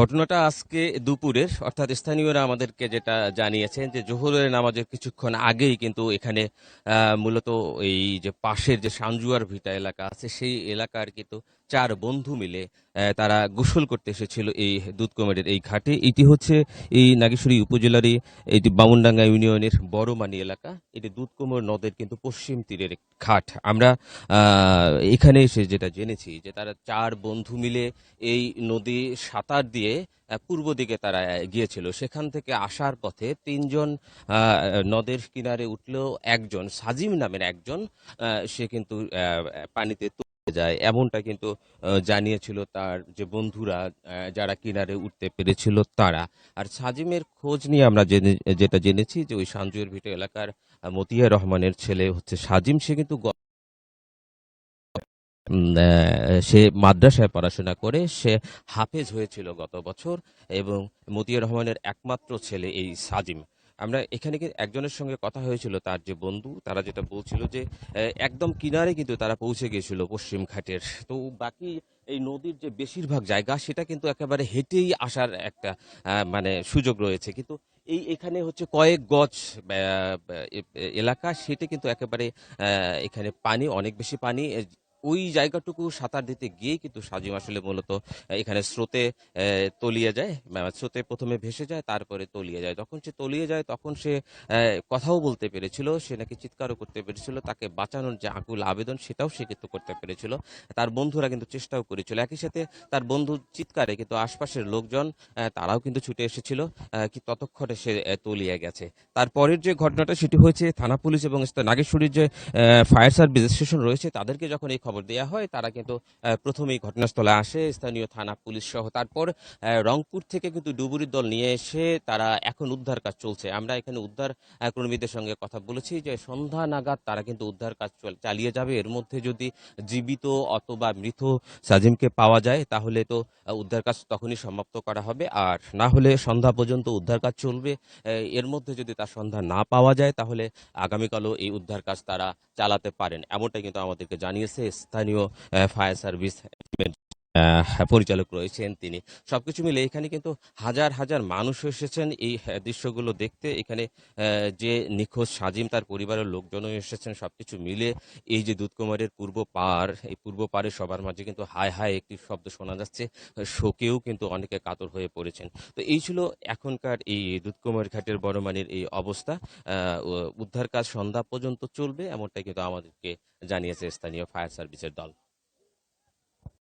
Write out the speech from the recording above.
ঘটনাটা আজকে দুপুরের, অর্থাৎ স্থানীয়রা আমাদেরকে যেটা জানিয়েছেন যে জোহরের নামাজের কিছুক্ষণ আগেই কিন্তু এখানে মূলত এই যে পাশের যে সানজুয়ার ভিটা এলাকা আছে, সেই এলাকার কিন্তু চার বন্ধু মিলে তারা গোসল করতে এসেছিল এই দুধকুমারের এই ঘাটে। এটি হচ্ছে এই নাগেশ্বরী উপজেলারই এটি বামুনডাঙ্গা ইউনিয়নের বড়মানি এলাকা। এটি দুধকুমার নদের কিন্তু পশ্চিম তীরের ঘাট। আমরা এখানে এসে যেটা জেনেছি যে তারা চার বন্ধু মিলে এই নদী সাঁতার দিয়ে পূর্ব দিকে তারা গিয়েছিল। সেখান থেকে আসার পথে তিনজন নদের কিনারে উঠলেও একজন, সাজিম নামের একজন সে কিন্তু পানিতে যায়। এমনটা কিন্তু জানিয়েছিল তার যে বন্ধুরা যারা কিনারে উঠতে পেরেছিল তারা। আর সাজিমের খোঁজ নিয়ে আমরা যেটা জেনেছি যে ওই সাঞ্জুয়ের ভিটো এলাকার মতিয়া রহমানের ছেলে হচ্ছে সাজিম। সে কিন্তু সে মাদ্রাসায় পড়াশোনা করে সে হাফেজ হয়েছিল গত বছর এবং মতিয়ার রহমানের একমাত্র ছেলে এই সাজিম। আমরা এখানে একজনের সঙ্গে কথা হয়েছিল, তার যে বন্ধু, তারা যেটা বলছিল যে একদম কিনারে কিন্তু তারা পৌঁছে গিয়েছিল পশ্চিম ঘাটের। তো বাকি এই নদীর যে বেশিরভাগ জায়গা, সেটা কিন্তু একেবারে হেঁটেই আসার একটা মানে সুযোগ রয়েছে। কিন্তু এই এখানে হচ্ছে কয়েক গজ এলাকা, সেটা কিন্তু একেবারে এখানে পানি, অনেক বেশি পানি ওই জায়গাটুকু সাঁতার দিতে গিয়ে কিন্তু সাজিম আসলে মূলত এখানে স্রোতে তলিয়ে যায় স্রোতে প্রথমে ভেসে যায়, তারপরে তলিয়ে যায়। যখন সে তলিয়ে যায়, তখন সে কথাও বলতে পেরেছিল, সে নাকি চিৎকারও করতে পেরেছিল, তাকে বাঁচানোর যে আকুল আবেদন, সেটাও সে কিন্তু করতে পেরেছিল। তার বন্ধুরা কিন্তু চেষ্টাও করেছিল। একই সাথে তার বন্ধু চিৎকারে কিন্তু আশপাশের লোকজন তারাও কিন্তু ছুটে এসেছিল কি ততক্ষণে সে তলিয়ে গেছে। তারপরের যে ঘটনাটা, সেটি হয়েছে থানা পুলিশ এবং নাগেশ্বরীর যে ফায়ার সার্ভিস স্টেশন রয়েছে, তাদেরকে যখন এই খবর দেওয়া হয়, তারা কিন্তু প্রথমেই ঘটনাস্থলে আসে, স্থানীয় থানা পুলিশ সহ। তারপর রংপুর থেকে কিন্তু ডুবুরির দল নিয়ে এসে তারা এখন উদ্ধার কাজ চলছে। আমরা এখানে উদ্ধার কর্মীদের সঙ্গে কথা বলেছি যে সন্ধ্যা নাগাদ তারা কিন্তু উদ্ধার কাজ চালিয়ে যাবে। এর মধ্যে যদি জীবিত অথবা মৃত সাজিমকে পাওয়া যায়, তাহলে তো উদ্ধার কাজ তখনই সমাপ্ত করা হবে। আর না হলে সন্ধ্যা পর্যন্ত উদ্ধার কাজ চলবে। এর মধ্যে যদি তার সন্ধ্যা না পাওয়া যায়, তাহলে আগামীকালও এই উদ্ধার কাজ তারা চালাতে পারেন, এমনটাই কিন্তু আমাদেরকে জানিয়েছে স্থানীয় ফায়ার সার্ভিস পরিচালক রয়েছেন তিনি। সবকিছু মিলে এখানে কিন্তু হাজার হাজার মানুষ এসেছেন এই দৃশ্যগুলো দেখতে। এখানে যে নিখোঁজ সাজিম, তার পরিবারের লোকজনও এসেছেন। সবকিছু মিলে এই যে দুধকুমারের পূর্ব পার, এই পূর্ব পারে সবার মাঝে কিন্তু হায় হায় একটি শব্দ শোনা যাচ্ছে। শোকেও কিন্তু অনেকে কাতর হয়ে পড়েছেন। তো এই ছিল এখনকার এই দুধকুমার ঘাটের বড়মানির এই অবস্থা। উদ্ধার কাজ সন্ধ্যা পর্যন্ত চলবে, এমনটাই কিন্তু আমাদেরকে জানিয়েছে স্থানীয় ফায়ার সার্ভিসের দল।